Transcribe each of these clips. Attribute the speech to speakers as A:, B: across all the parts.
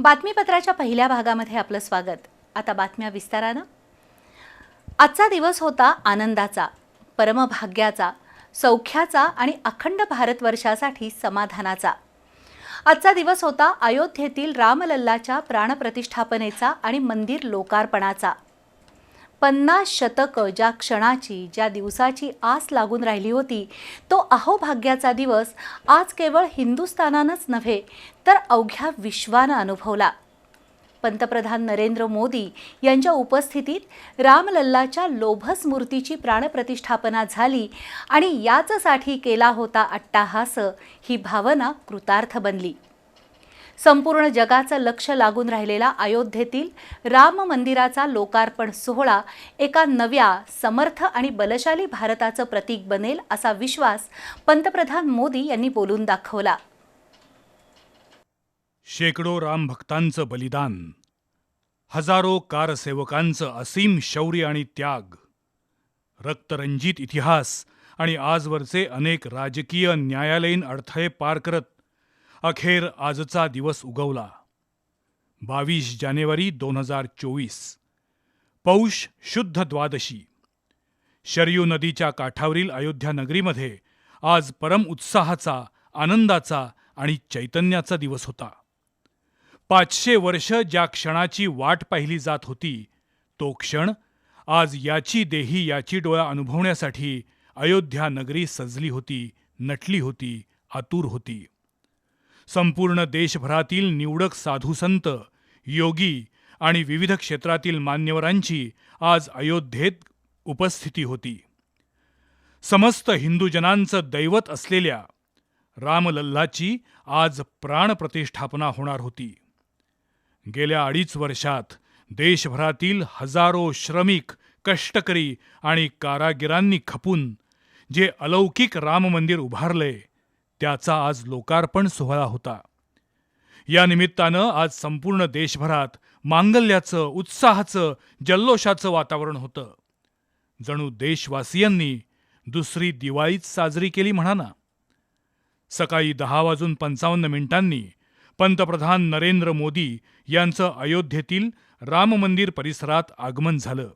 A: बातमीपत्राच्या पहिल्या भागामध्ये आपलं स्वागत आता बातम्या विस्तारानं आजचा दिवस होता आनंदाचा परमभाग्याचा सौख्याचा आणि अखंड भारतवर्षासाठी समाधानाचा आजचा दिवस होता अयोध्येतील रामलल्लाच्या प्राणप्रतिष्ठापनेचा आणि मंदिर लोकार्पणाचा पन्नास शतकं ज्या क्षणाची ज्या दिवसाची आस लागून राहिली होती तो अहोभाग्याचा दिवस आज केवळ हिंदुस्थानानंच नव्हे तर अवघ्या विश्वानं अनुभवला पंतप्रधान नरेंद्र मोदी यांच्या उपस्थितीत रामलल्लाच्या लोभस मूर्तीची प्राणप्रतिष्ठापना झाली आणि याचसाठी केला होता अट्टाहास ही भावना कृतार्थ बनली संपूर्ण जगाचं लक्ष लागून राहिलेला अयोध्येतील राम मंदिराचा लोकार्पण सोहळा एका नव्या समर्थ आणि बलशाली भारताचं प्रतीक बनेल असा विश्वास पंतप्रधान मोदी यांनी बोलून दाखवला
B: शेकडो राम भक्तांचं बलिदान हजारो कारसेवकांचं असीम शौर्य आणि त्याग रक्तरंजित इतिहास आणि आजवरचे अनेक राजकीय न्यायालयीन अडथळे पार करत अखेर आजचा दिवस उगवला बावीस जानेवारी दोन हजार चोवीस पौष शुद्ध द्वादशी शरयू नदीच्या काठावरील अयोध्या नगरीमध्ये आज परम उत्साहाचा आनंदाचा आणि चैतन्याचा दिवस होता पाचशे वर्ष ज्या क्षणाची वाट पाहिली जात होती तो क्षण आज याची देही याची डोळा अनुभवण्यासाठी अयोध्या नगरी सजली होती नटली होती आतूर होती संपूर्ण देशभरातील निवडक साधूसंत योगी आणि विविध क्षेत्रातील मान्यवरांची आज अयोध्येत उपस्थिती होती समस्त हिंदूजनांचं दैवत असलेल्या रामलल्लाची आज प्राणप्रतिष्ठापना होणार होती गेल्या अडीच वर्षात देशभरातील हजारो श्रमिक कष्टकरी आणि कारागिरांनी खपून जे अलौकिक राम मंदिर उभारले त्याचा आज लोकार्पण सोहळा होता या निमित्तानं आज संपूर्ण देशभरात मांगल्याचं उत्साहाचं जल्लोषाचं वातावरण होतं जणू देशवासियांनी दुसरी दिवाळीच साजरी केली म्हणा ना सकाळी दहा वाजून पंचावन्न मिनिटांनी पंतप्रधान नरेंद्र मोदी यांचं अयोध्येतील राम मंदिर परिसरात आगमन झालं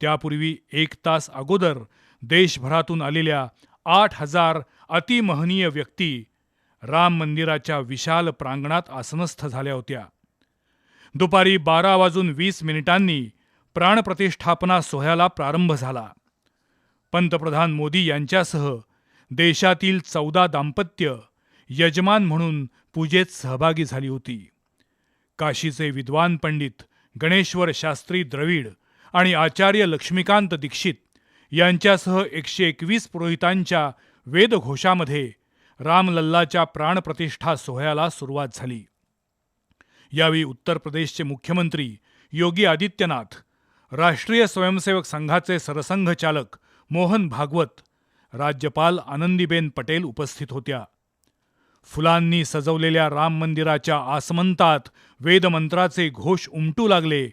B: त्यापूर्वी एक तास अगोदर देशभरातून आलेल्या आठ हजार अतिमहनीय व्यक्ती राम मंदिराच्या विशाल प्रांगणात आसनस्थ झाल्या होत्या दुपारी बारा वाजून वीस मिनिटांनी प्राणप्रतिष्ठापना सोहळ्याला प्रारंभ झाला पंतप्रधान मोदी यांच्यासह देशातील चौदा दाम्पत्य यजमान म्हणून पूजेत सहभागी झाली होती काशीचे विद्वान पंडित गणेश्वर शास्त्री द्रविड आणि आचार्य लक्ष्मीकांत दीक्षित यांच्यासह एकशे एकवीस पुरोहितांच्या वेदघोषामध्ये रामलल्लाच्या प्राणप्रतिष्ठा सोहळ्याला सुरुवात झाली यावेळी उत्तर प्रदेशचे मुख्यमंत्री योगी आदित्यनाथ राष्ट्रीय स्वयंसेवक संघाचे सरसंघचालक मोहन भागवत राज्यपाल आनंदीबेन पटेल उपस्थित होत्या फुलांनी सजवलेल्या राम मंदिराच्या आसमंतात वेदमंत्राचे घोष उमटू लागले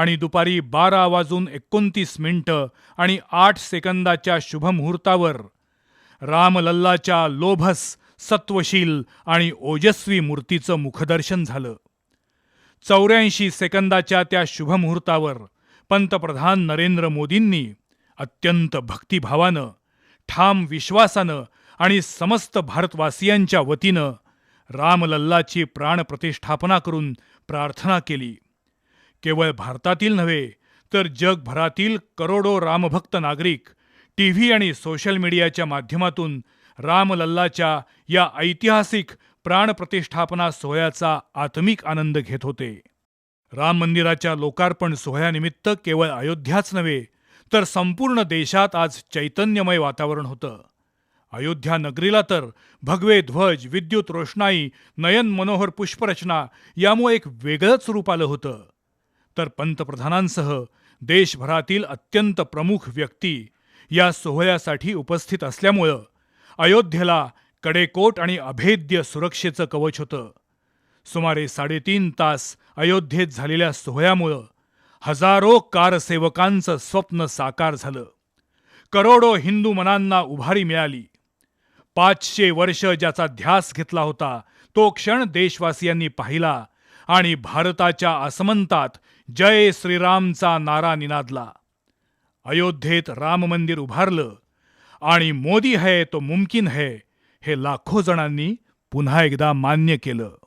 B: आणि दुपारी बारा वाजून एकोणतीस मिनिटं आणि आठ सेकंदाच्या शुभमुहूर्तावर रामलल्लाच्या लोभस सत्वशील आणि ओजस्वी मूर्तीचं मुखदर्शन झालं चौऱ्याऐंशी सेकंदाच्या त्या शुभमुहूर्तावर पंतप्रधान नरेंद्र मोदींनी अत्यंत भक्तिभावानं ठाम विश्वासानं आणि समस्त भारतवासियांच्या वतीनं रामलल्लाची प्राणप्रतिष्ठापना करून प्रार्थना केली केवळ भारतातील नव्हे तर जगभरातील करोडो रामभक्त नागरिक टी व्ही आणि सोशल मीडियाच्या माध्यमातून रामलल्लाच्या या ऐतिहासिक प्राणप्रतिष्ठापना सोहळ्याचा आत्मिक आनंद घेत होते राम मंदिराच्या लोकार्पण सोहळ्यानिमित्त केवळ अयोध्याच नव्हे तर संपूर्ण देशात आज चैतन्यमय वातावरण होतं अयोध्या नगरीला तर भगवे ध्वज विद्युत रोषणाई नयन मनोहर पुष्परचना यामुळे एक वेगळंच रूप आलं होतं तर पंतप्रधानांसह देशभरातील अत्यंत प्रमुख व्यक्ती या सोहळ्यासाठी उपस्थित असल्यामुळं अयोध्येला कडेकोट आणि अभेद्य सुरक्षेचं कवच होतं सुमारे साडेतीन तास अयोध्येत झालेल्या सोहळ्यामुळं हजारो कारसेवकांचं स्वप्न साकार झालं करोडो हिंदू मनांना उभारी मिळाली पाचशे वर्ष ज्याचा ध्यास घेतला होता तो क्षण देशवासियांनी पाहिला आणि भारताच्या असमंतात जय श्रीरामचा नारा निनादला अयोध्येत राम मंदिर उभारलं आणि मोदी है तो मुमकिन है हे लाखो जणांनी पुन्हा एकदा मान्य केलं